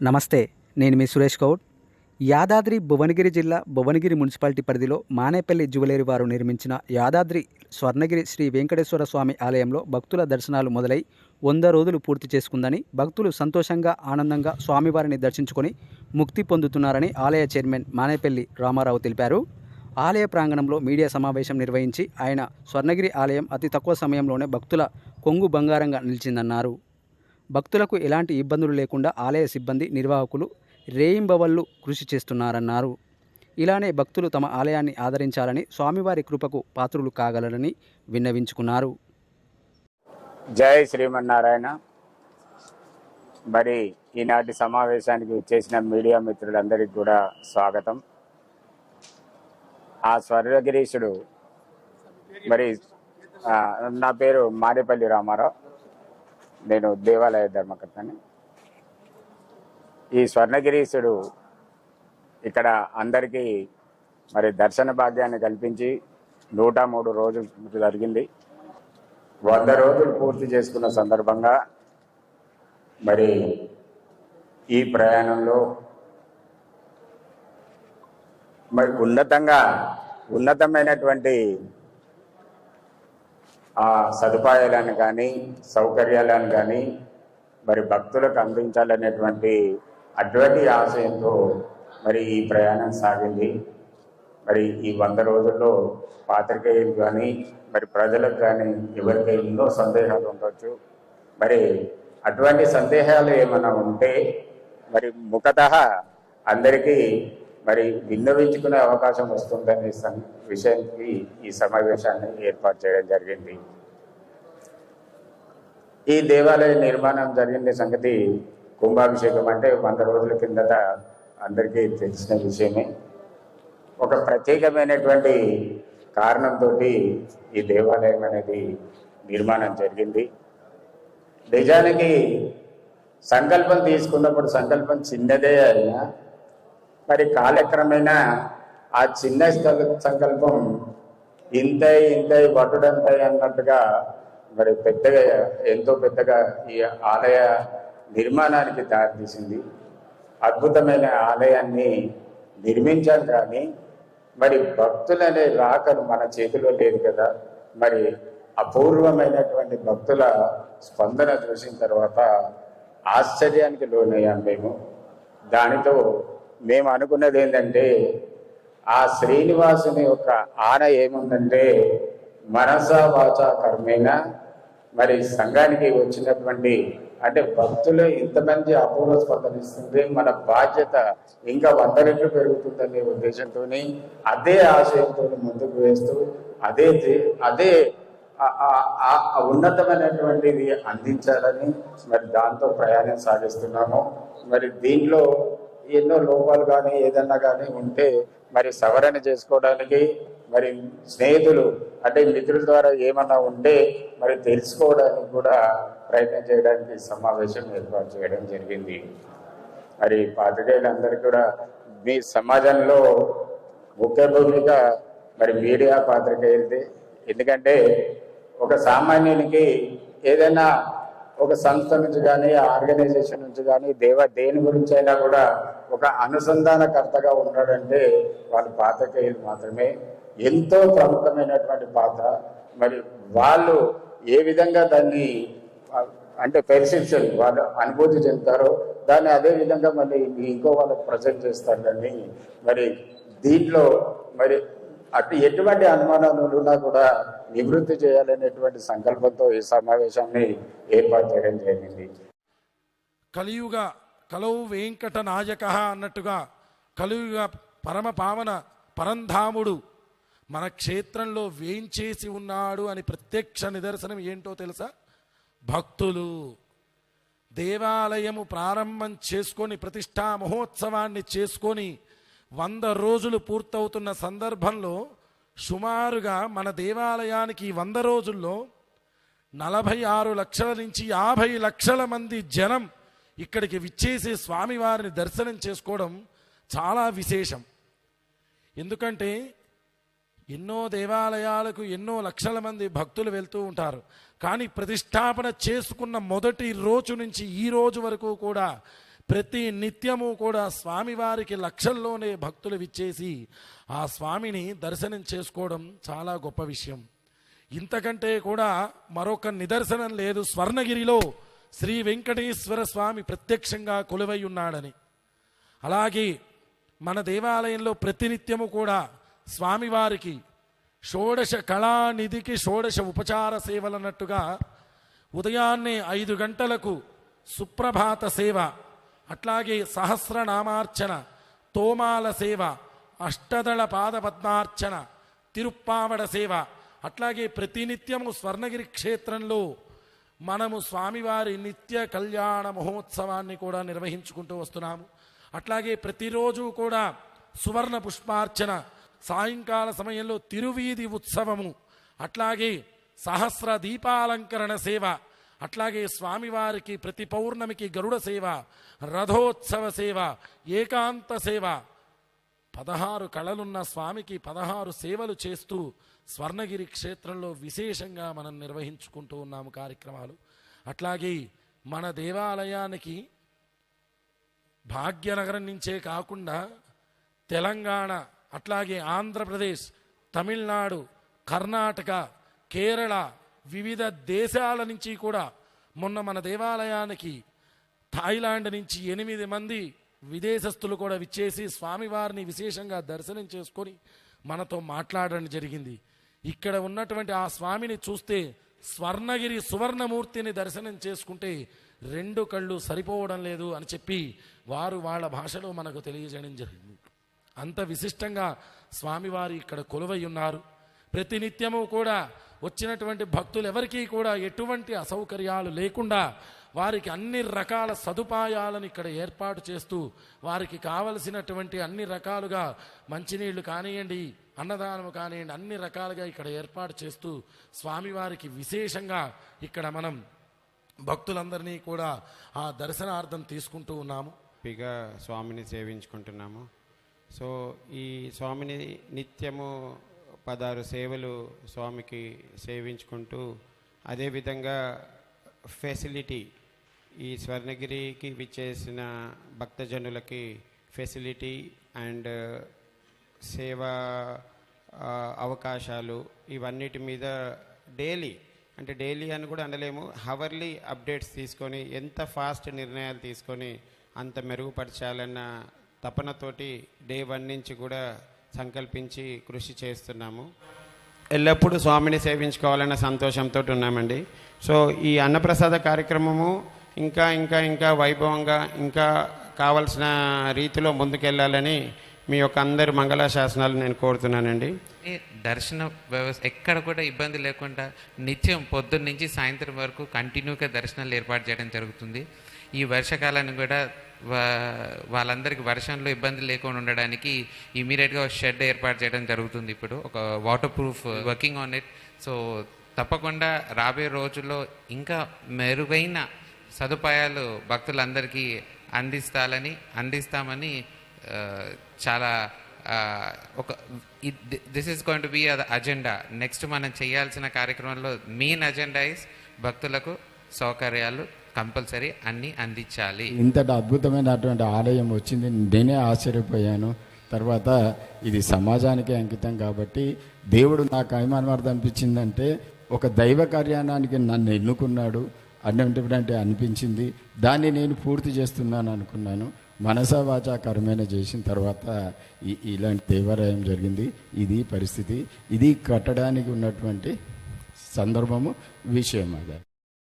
నమస్తే నేను మీ సురేష్ గౌడ్. యాదాద్రి భువనగిరి జిల్లా భువనగిరి మున్సిపాలిటీ పరిధిలో మానేపల్లి జ్యువెలరీ వారు నిర్మించిన యాదాద్రి స్వర్ణగిరి శ్రీ వెంకటేశ్వర స్వామి ఆలయంలో భక్తుల దర్శనాలు మొదలై వంద రోజులు పూర్తి చేసుకుందని భక్తులు సంతోషంగా ఆనందంగా స్వామివారిని దర్శించుకొని ముక్తి పొందుతున్నారని ఆలయ చైర్మన్ మానేపల్లి రామారావు తెలిపారు. ఆలయ ప్రాంగణంలో మీడియా సమావేశం నిర్వహించి ఆయన స్వర్ణగిరి ఆలయం అతి తక్కువ సమయంలోనే భక్తుల కొంగు బంగారంగా నిలిచిందన్నారు. భక్తులకు ఎలాంటి ఇబ్బందులు లేకుండా ఆలయ సిబ్బంది నిర్వాహకులు రేయింబవళ్ళు కృషి చేస్తున్నారన్నారు. ఇలానే భక్తులు తమ ఆలయాన్ని ఆదరించాలని స్వామివారి కృపకు పాత్రులు కాగలరని విన్నవించుకున్నారు. జై శ్రీమన్నారాయణ. మరి ఈనాటి సమావేశానికి చేసిన మీడియా మిత్రులందరికీ కూడా స్వాగతం. ఆ స్వర్గగిరీశుడు మరి నా పేరు మారేపల్లి రామారావు. నేను దేవాలయ ధర్మకర్తని. ఈ స్వర్ణగిరీశుడు ఇక్కడ అందరికీ మరి దర్శన భాగ్యాన్ని కల్పించి నూట మూడు రోజులు జరిగింది. వంద రోజులు పూర్తి చేసుకున్న సందర్భంగా మరి ఈ ప్రయాణంలో మరి ఉన్నతంగా ఉన్నతమైనటువంటి ఆ సదుపాయాలను కానీ సౌకర్యాలను కానీ మరి భక్తులకు అందించాలనేటువంటి అటువంటి ఆశయంతో మరి ఈ ప్రయాణం సాగింది. మరి ఈ వంద రోజుల్లో పాత్రికేయులు కానీ మరి ప్రజలకు కానీ ఎవరికి ఎన్నో సందేహాలు ఉండొచ్చు. మరి అటువంటి సందేహాలు ఏమైనా ఉంటే మరి ముఖత అందరికీ మరి విన్నవించుకునే అవకాశం వస్తుందనే సం- విషయానికి ఈ సమావేశాన్ని ఏర్పాటు చేయడం జరిగింది. ఈ దేవాలయ నిర్మాణం జరిగిన సంగతి కుంభాభిషేకం అంటే వంద రోజుల కిందట అందరికీ తెలిసిన విషయమే. ఒక ప్రత్యేకమైనటువంటి కారణంతో ఈ దేవాలయం అనేది నిర్మాణం జరిగింది. నిజానికి సంకల్పం తీసుకున్నప్పుడు సంకల్పం చిన్నదే అయినా మరి కాలక్రమేణా ఆ చిన్న సంకల్పం ఇంతై ఇంతై వటుడంతై అన్నట్టుగా మరి పెద్దగా ఎంతో పెద్దగా ఈ ఆలయ నిర్మాణానికి దారితీసింది అద్భుతమైన ఆలయాన్ని నిర్మించాం కానీ మరి భక్తులనే రాకను మన చేతిలో లేదు కదా. మరి అపూర్వమైనటువంటి భక్తుల స్పందన చూసిన తర్వాత ఆశ్చర్యానికి లోనయ్యాం మేము. దానితో మేము అనుకున్నది ఏంటంటే ఆ శ్రీనివాసుని యొక్క ఆన ఏముందంటే మనసా వాచ కర్మేణ. మరి సంఘానికి వచ్చినటువంటి అంటే భక్తులు ఇంతమంది అపూర్వ స్పందనిస్తుంది మన బాధ్యత ఇంకా వంద రెట్లు పెరుగుతుందనే ఉద్దేశంతో అదే ఆశయంతో ముందుకు వేస్తూ అదే అదే ఉన్నతమైనటువంటిది అందించాలని మరి దాంతో ప్రయాణం సాగిస్తున్నాము. మరి దీంట్లో ఎన్నో లోపాలు కానీ ఏదన్నా కానీ ఉంటే మరి సవరణ చేసుకోవడానికి మరి స్నేహితులు అంటే మిత్రుల ద్వారా ఏమన్నా ఉంటే మరి తెలుసుకోవడానికి కూడా ప్రయత్నం చేయడానికి సమావేశం ఏర్పాటు చేయడం జరిగింది. మరి పాత్రికేయులందరికీ కూడా మీ సమాజంలో ముఖ్య భూమిక మరి మీడియా పాత్రికేయులది ఎందుకంటే ఒక సామాన్యునికి ఏదైనా ఒక సంస్థ నుంచి కానీ ఆర్గనైజేషన్ నుంచి కానీ దేవ దేని గురించి అయినా కూడా ఒక అనుసంధానకర్తగా ఉన్నాడంటే వాళ్ళు పాత్రికేయులు మాత్రమే. ఎంతో ప్రముఖమైనటువంటి పాత్ర మరి వాళ్ళు ఏ విధంగా దాన్ని అంటే పెర్సెప్షన్ వాళ్ళు అనుభూతి చెందుతారో దాన్ని అదే విధంగా మళ్ళీ ఇంకో వాళ్ళకి ప్రజెంట్ చేస్తారు దాన్ని మరి దీంట్లో మరి అటు ఎటువంటి అనుమానాలు ఉన్నా కూడా నివృత్తి చేయాలనేటువంటి సంకల్పంతో ఈ సమావేశాన్ని ఏర్పాటు చేయడం జరిగింది. కలియుగ కలవు వెంకట నాయక అన్నట్టుగా కలియుగ పరమ పావన పరంధాముడు మన క్షేత్రంలో వేంచేసి ఉన్నాడు అని ప్రత్యక్ష నిదర్శనం ఏంటో తెలుసా? భక్తులు దేవాలయము ప్రారంభం చేసుకొని ప్రతిష్టా మహోత్సవాన్ని చేసుకొని వంద రోజులు పూర్తవుతున్న సందర్భంలో సుమారుగా మన దేవాలయానికి ఈ వంద రోజుల్లో నలభై ఆరు లక్షల నుంచి యాభై లక్షల మంది జనం ఇక్కడికి విచ్చేసి స్వామివారిని దర్శనం చేసుకోవడం చాలా విశేషం. ఎందుకంటే ఎన్నో దేవాలయాలకు ఎన్నో లక్షల మంది భక్తులు వెళ్తూ ఉంటారు. కానీ ప్రతిష్టాపన చేసుకున్న మొదటి రోజు నుంచి ఈ రోజు వరకు కూడా ప్రతి నిత్యము కూడా స్వామివారికి లక్షల్లోనే భక్తులు విచ్చేసి ఆ స్వామిని దర్శనం చేసుకోవడం చాలా గొప్ప విషయం. ఇంతకంటే కూడా మరొక నిదర్శనం లేదు స్వర్ణగిరిలో శ్రీ వెంకటేశ్వర స్వామి ప్రత్యక్షంగా కొలువై ఉన్నాడని. అలాగే మన దేవాలయంలో ప్రతినిత్యము కూడా స్వామివారికి షోడశ కళానిధికి షోడశ ఉపచార సేవలన్నట్టుగా ఉదయాన్నే ఐదు గంటలకు సుప్రభాత సేవ అట్లాగే సహస్రనామార్చన తోమాల సేవ అష్టదళ పాదపద్మార్చన తిరుప్పావడ సేవ అట్లాగే ప్రతినిత్యము స్వర్ణగిరి క్షేత్రంలో మనము స్వామివారి నిత్య కళ్యాణ మహోత్సవాన్ని కూడా నిర్వహించుకుంటూ వస్తున్నాము. అట్లాగే ప్రతిరోజు కూడా సువర్ణ పుష్పార్చన సాయంకాల సమయంలో తిరువీధి ఉత్సవము అట్లాగే సహస్ర దీపాలంకరణ సేవ అట్లాగే స్వామివారికి ప్రతి పౌర్ణమికి గరుడ సేవ రథోత్సవ సేవ ఏకాంత సేవ. పదహారు కళలున్న స్వామికి పదహారు సేవలు చేస్తూ స్వర్ణగిరి క్షేత్రంలో విశేషంగా మనం నిర్వహించుకుంటూ ఉన్నాము కార్యక్రమాలు. అట్లాగే మన దేవాలయానికి భాగ్యనగరం నుంచే కాకుండా తెలంగాణ అట్లాగే ఆంధ్రప్రదేశ్ తమిళనాడు కర్ణాటక కేరళ వివిధ దేశాల నుంచి కూడా మొన్న మన దేవాలయానికి థాయిలాండ్ నుంచి ఎనిమిది మంది విదేశస్తులు కూడా విచ్చేసి స్వామివారిని విశేషంగా దర్శనం చేసుకొని మనతో మాట్లాడడం జరిగింది. ఇక్కడ ఉన్నటువంటి ఆ స్వామిని చూస్తే స్వర్ణగిరి సువర్ణమూర్తిని దర్శనం చేసుకుంటే రెండు కళ్ళు సరిపోవడం లేదు అని చెప్పి వారు వాళ్ళ భాషలో మనకు తెలియజేయడం జరిగింది. అంత విశిష్టంగా స్వామివారి ఇక్కడ కొలువై ఉన్నారు. ప్రతినిత్యము కూడా వచ్చినటువంటి భక్తులు ఎవరికీ కూడా ఎటువంటి అసౌకర్యాలు లేకుండా వారికి అన్ని రకాల సదుపాయాలను ఇక్కడ ఏర్పాటు చేస్తూ వారికి కావలసినటువంటి అన్ని రకాలుగా మంచినీళ్ళు కానివ్వండి అన్నదానం కానివ్వండి అన్ని రకాలుగా ఇక్కడ ఏర్పాటు చేస్తూ స్వామివారికి విశేషంగా ఇక్కడ మనం భక్తులందరినీ కూడా ఆ దర్శనార్థం తీసుకుంటూ ఉన్నాము. పిగా స్వామిని సేవించుకుంటున్నాము. సో ఈ స్వామిని నిత్యము పదహారు సేవలు స్వామికి సేవించుకుంటూ అదేవిధంగా ఫెసిలిటీ ఈ స్వర్ణగిరికి విచ్చేసిన భక్తజనులకి ఫెసిలిటీ అండ్ సేవా అవకాశాలు ఇవన్నిటి మీద డైలీ అంటే డైలీ అని కూడా అనలేము హవర్లీ అప్డేట్స్ తీసుకొని ఎంత ఫాస్ట్ నిర్ణయాలు తీసుకొని అంత మెరుగుపరచాలన్న తపనతోటి డే వన్ నుంచి కూడా సంకల్పించి కృషి చేస్తున్నాము. ఎల్లప్పుడూ స్వామిని సేవించుకోవాలన్న సంతోషంతో ఉన్నామండి. సో ఈ అన్నప్రసాద కార్యక్రమము ఇంకా ఇంకా ఇంకా వైభవంగా ఇంకా కావలసిన రీతిలో ముందుకెళ్ళాలని మీ యొక్క అందరి మంగళ శాసనాలు నేను కోరుతున్నానండి. దర్శన వ్యవస్థ ఎక్కడ కూడా ఇబ్బంది లేకుండా నిత్యం పొద్దున్న నుంచి సాయంత్రం వరకు కంటిన్యూగా దర్శనాలు ఏర్పాటు చేయడం జరుగుతుంది. ఈ వర్షాకాలాన్ని కూడా వాళ్ళందరికీ వర్షంలో ఇబ్బంది లేకుండా ఉండడానికి ఇమీడియట్గా షెడ్ ఏర్పాటు చేయడం జరుగుతుంది ఇప్పుడు. ఒక waterproof working on it. So తప్పకుండా రాబోయే రోజుల్లో ఇంకా మెరుగైన సదుపాయాలు భక్తులందరికీ అందిస్తాలని అందిస్తామని చాలా ఒక this is going to be agenda next మనం చేయాల్సిన కార్యక్రమంలో మెయిన్ అజెండా ఇస్ భక్తులకు సౌకర్యాలు కంపల్సరీ అన్నీ అందించాలి. ఇంతటి అద్భుతమైనటువంటి ఆలయం వచ్చింది. నేనే ఆశ్చర్యపోయాను. తర్వాత ఇది సమాజానికి అంకితం కాబట్టి దేవుడు నాకు అభిమానవార్థం అనిపించిందంటే ఒక దైవ కార్యాణానికి నన్ను ఎన్నుకున్నాడు అన్నటువంటి అనిపించింది. దాన్ని నేను పూర్తి చేస్తున్నాను అనుకున్నాను. మనసా వాచా చేసిన తర్వాత ఇలాంటి దేవాలయం జరిగింది. ఇది పరిస్థితి. ఇది కట్టడానికి ఉన్నటువంటి సందర్భము విషయం అది